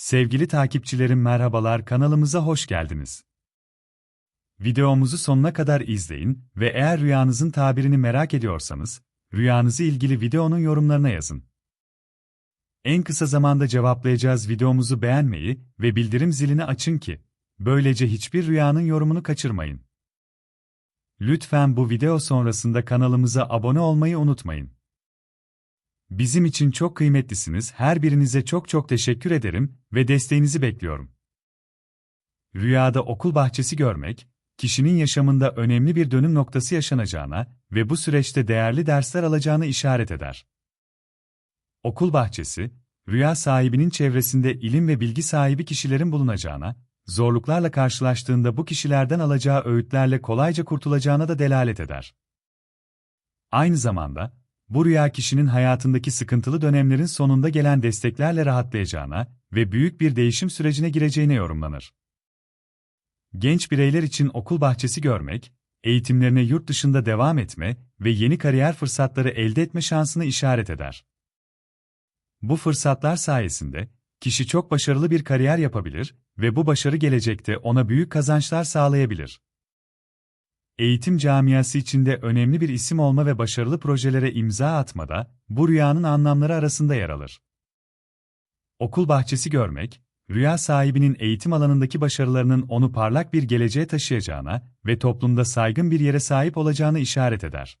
Sevgili takipçilerim merhabalar kanalımıza hoş geldiniz. Videomuzu sonuna kadar izleyin ve eğer rüyanızın tabirini merak ediyorsanız, rüyanızı ilgili videonun yorumlarına yazın. En kısa zamanda cevaplayacağız videomuzu beğenmeyi ve bildirim zilini açın ki, böylece hiçbir rüyanın yorumunu kaçırmayın. Lütfen bu video sonrasında kanalımıza abone olmayı unutmayın. Bizim için çok kıymetlisiniz. Her birinize çok çok teşekkür ederim ve desteğinizi bekliyorum. Rüyada okul bahçesi görmek, kişinin yaşamında önemli bir dönüm noktası yaşanacağına ve bu süreçte değerli dersler alacağını işaret eder. Okul bahçesi, rüya sahibinin çevresinde ilim ve bilgi sahibi kişilerin bulunacağına, zorluklarla karşılaştığında bu kişilerden alacağı öğütlerle kolayca kurtulacağına da delalet eder. Aynı zamanda, bu rüya kişinin hayatındaki sıkıntılı dönemlerin sonunda gelen desteklerle rahatlayacağına ve büyük bir değişim sürecine gireceğine yorumlanır. Genç bireyler için okul bahçesi görmek, eğitimlerine yurt dışında devam etme ve yeni kariyer fırsatları elde etme şansını işaret eder. Bu fırsatlar sayesinde, kişi çok başarılı bir kariyer yapabilir ve bu başarı gelecekte ona büyük kazançlar sağlayabilir eğitim camiası içinde önemli bir isim olma ve başarılı projelere imza atmada, bu rüyanın anlamları arasında yer alır. Okul bahçesi görmek, rüya sahibinin eğitim alanındaki başarılarının onu parlak bir geleceğe taşıyacağına ve toplumda saygın bir yere sahip olacağını işaret eder.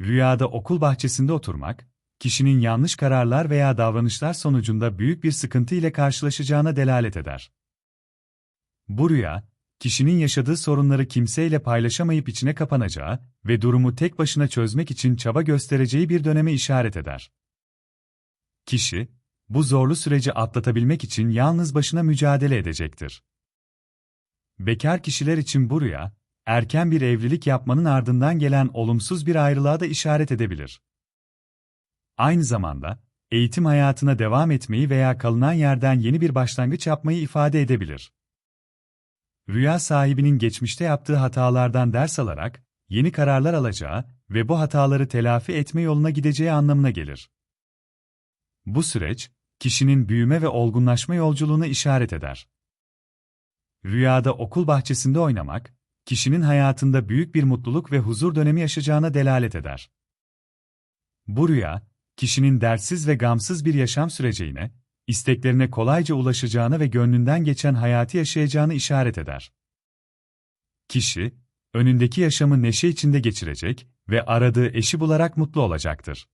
Rüyada okul bahçesinde oturmak, kişinin yanlış kararlar veya davranışlar sonucunda büyük bir sıkıntı ile karşılaşacağına delalet eder. Bu rüya, kişinin yaşadığı sorunları kimseyle paylaşamayıp içine kapanacağı ve durumu tek başına çözmek için çaba göstereceği bir döneme işaret eder. Kişi, bu zorlu süreci atlatabilmek için yalnız başına mücadele edecektir. Bekar kişiler için bu rüya, erken bir evlilik yapmanın ardından gelen olumsuz bir ayrılığa da işaret edebilir. Aynı zamanda, eğitim hayatına devam etmeyi veya kalınan yerden yeni bir başlangıç yapmayı ifade edebilir. Rüya sahibinin geçmişte yaptığı hatalardan ders alarak, yeni kararlar alacağı ve bu hataları telafi etme yoluna gideceği anlamına gelir. Bu süreç, kişinin büyüme ve olgunlaşma yolculuğuna işaret eder. Rüyada okul bahçesinde oynamak, kişinin hayatında büyük bir mutluluk ve huzur dönemi yaşayacağına delalet eder. Bu rüya, kişinin dertsiz ve gamsız bir yaşam süreceğine, isteklerine kolayca ulaşacağını ve gönlünden geçen hayatı yaşayacağını işaret eder. Kişi, önündeki yaşamı neşe içinde geçirecek ve aradığı eşi bularak mutlu olacaktır.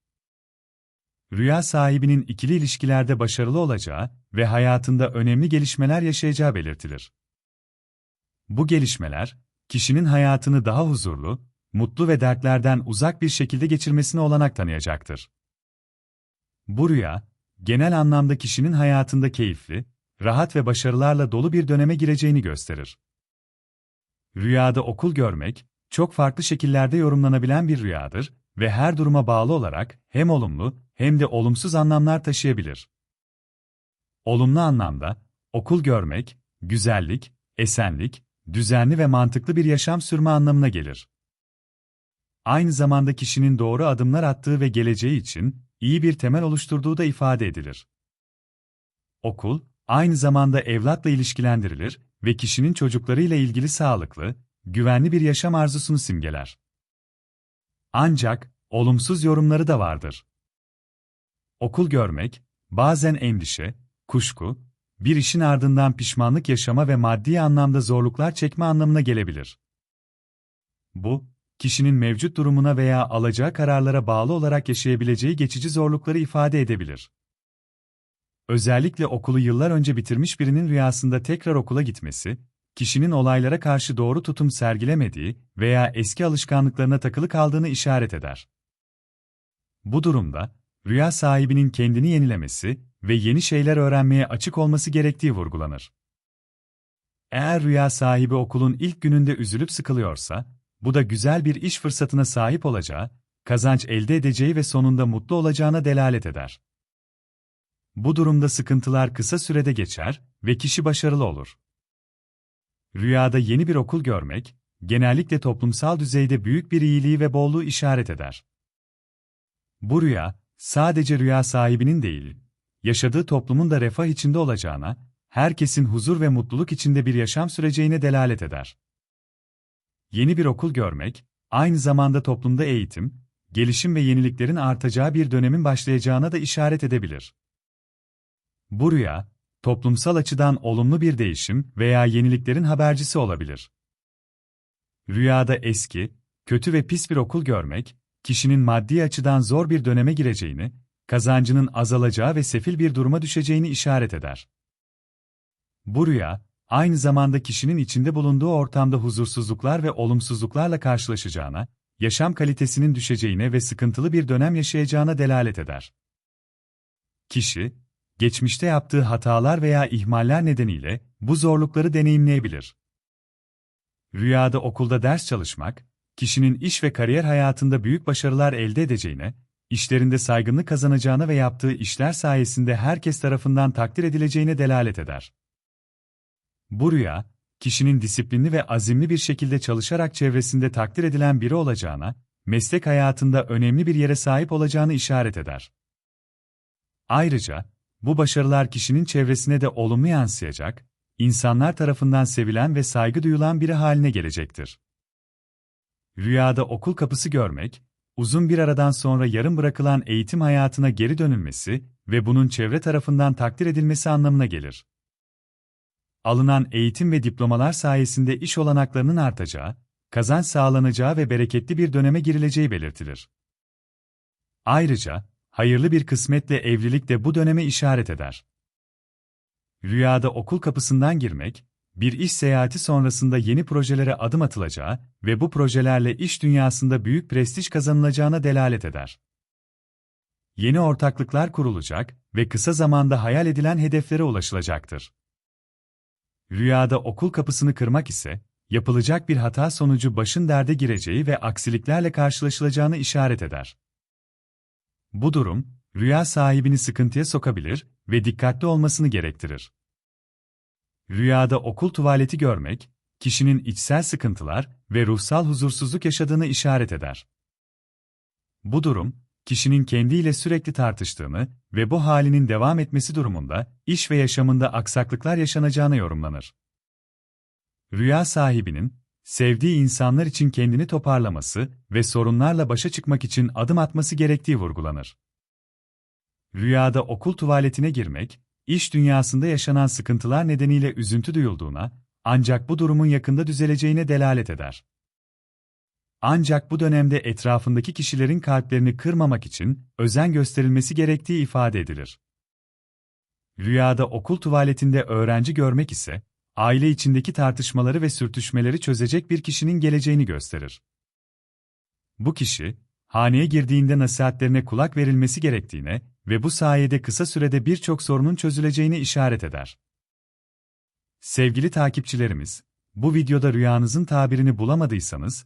Rüya sahibinin ikili ilişkilerde başarılı olacağı ve hayatında önemli gelişmeler yaşayacağı belirtilir. Bu gelişmeler, kişinin hayatını daha huzurlu, mutlu ve dertlerden uzak bir şekilde geçirmesine olanak tanıyacaktır. Bu rüya, genel anlamda kişinin hayatında keyifli, rahat ve başarılarla dolu bir döneme gireceğini gösterir. Rüyada okul görmek, çok farklı şekillerde yorumlanabilen bir rüyadır ve her duruma bağlı olarak hem olumlu hem de olumsuz anlamlar taşıyabilir. Olumlu anlamda, okul görmek, güzellik, esenlik, düzenli ve mantıklı bir yaşam sürme anlamına gelir. Aynı zamanda kişinin doğru adımlar attığı ve geleceği için iyi bir temel oluşturduğu da ifade edilir. Okul, aynı zamanda evlatla ilişkilendirilir ve kişinin çocuklarıyla ilgili sağlıklı, güvenli bir yaşam arzusunu simgeler. Ancak, olumsuz yorumları da vardır. Okul görmek, bazen endişe, kuşku, bir işin ardından pişmanlık yaşama ve maddi anlamda zorluklar çekme anlamına gelebilir. Bu, kişinin mevcut durumuna veya alacağı kararlara bağlı olarak yaşayabileceği geçici zorlukları ifade edebilir. Özellikle okulu yıllar önce bitirmiş birinin rüyasında tekrar okula gitmesi, kişinin olaylara karşı doğru tutum sergilemediği veya eski alışkanlıklarına takılı kaldığını işaret eder. Bu durumda, rüya sahibinin kendini yenilemesi ve yeni şeyler öğrenmeye açık olması gerektiği vurgulanır. Eğer rüya sahibi okulun ilk gününde üzülüp sıkılıyorsa, bu da güzel bir iş fırsatına sahip olacağı, kazanç elde edeceği ve sonunda mutlu olacağına delalet eder. Bu durumda sıkıntılar kısa sürede geçer ve kişi başarılı olur. Rüyada yeni bir okul görmek, genellikle toplumsal düzeyde büyük bir iyiliği ve bolluğu işaret eder. Bu rüya, sadece rüya sahibinin değil, yaşadığı toplumun da refah içinde olacağına, herkesin huzur ve mutluluk içinde bir yaşam süreceğine delalet eder. Yeni bir okul görmek, aynı zamanda toplumda eğitim, gelişim ve yeniliklerin artacağı bir dönemin başlayacağına da işaret edebilir. Bu rüya, toplumsal açıdan olumlu bir değişim veya yeniliklerin habercisi olabilir. Rüyada eski, kötü ve pis bir okul görmek, kişinin maddi açıdan zor bir döneme gireceğini, kazancının azalacağı ve sefil bir duruma düşeceğini işaret eder. Bu rüya, aynı zamanda kişinin içinde bulunduğu ortamda huzursuzluklar ve olumsuzluklarla karşılaşacağına, yaşam kalitesinin düşeceğine ve sıkıntılı bir dönem yaşayacağına delalet eder. Kişi, geçmişte yaptığı hatalar veya ihmaller nedeniyle bu zorlukları deneyimleyebilir. Rüyada okulda ders çalışmak, kişinin iş ve kariyer hayatında büyük başarılar elde edeceğine, işlerinde saygınlık kazanacağına ve yaptığı işler sayesinde herkes tarafından takdir edileceğine delalet eder. Bu rüya, kişinin disiplinli ve azimli bir şekilde çalışarak çevresinde takdir edilen biri olacağına, meslek hayatında önemli bir yere sahip olacağını işaret eder. Ayrıca, bu başarılar kişinin çevresine de olumlu yansıyacak, insanlar tarafından sevilen ve saygı duyulan biri haline gelecektir. Rüyada okul kapısı görmek, uzun bir aradan sonra yarım bırakılan eğitim hayatına geri dönülmesi ve bunun çevre tarafından takdir edilmesi anlamına gelir. Alınan eğitim ve diplomalar sayesinde iş olanaklarının artacağı, kazanç sağlanacağı ve bereketli bir döneme girileceği belirtilir. Ayrıca, hayırlı bir kısmetle evlilik de bu döneme işaret eder. Rüyada okul kapısından girmek, bir iş seyahati sonrasında yeni projelere adım atılacağı ve bu projelerle iş dünyasında büyük prestij kazanılacağına delalet eder. Yeni ortaklıklar kurulacak ve kısa zamanda hayal edilen hedeflere ulaşılacaktır. Rüyada okul kapısını kırmak ise, yapılacak bir hata sonucu başın derde gireceği ve aksiliklerle karşılaşılacağını işaret eder. Bu durum, rüya sahibini sıkıntıya sokabilir ve dikkatli olmasını gerektirir. Rüyada okul tuvaleti görmek, kişinin içsel sıkıntılar ve ruhsal huzursuzluk yaşadığını işaret eder. Bu durum, kişinin kendiyle sürekli tartıştığını ve bu halinin devam etmesi durumunda iş ve yaşamında aksaklıklar yaşanacağına yorumlanır. Rüya sahibinin, sevdiği insanlar için kendini toparlaması ve sorunlarla başa çıkmak için adım atması gerektiği vurgulanır. Rüyada okul tuvaletine girmek, iş dünyasında yaşanan sıkıntılar nedeniyle üzüntü duyulduğuna, ancak bu durumun yakında düzeleceğine delalet eder. Ancak bu dönemde etrafındaki kişilerin kalplerini kırmamak için özen gösterilmesi gerektiği ifade edilir. Rüyada okul tuvaletinde öğrenci görmek ise, aile içindeki tartışmaları ve sürtüşmeleri çözecek bir kişinin geleceğini gösterir. Bu kişi, haneye girdiğinde nasihatlerine kulak verilmesi gerektiğine ve bu sayede kısa sürede birçok sorunun çözüleceğine işaret eder. Sevgili takipçilerimiz, bu videoda rüyanızın tabirini bulamadıysanız,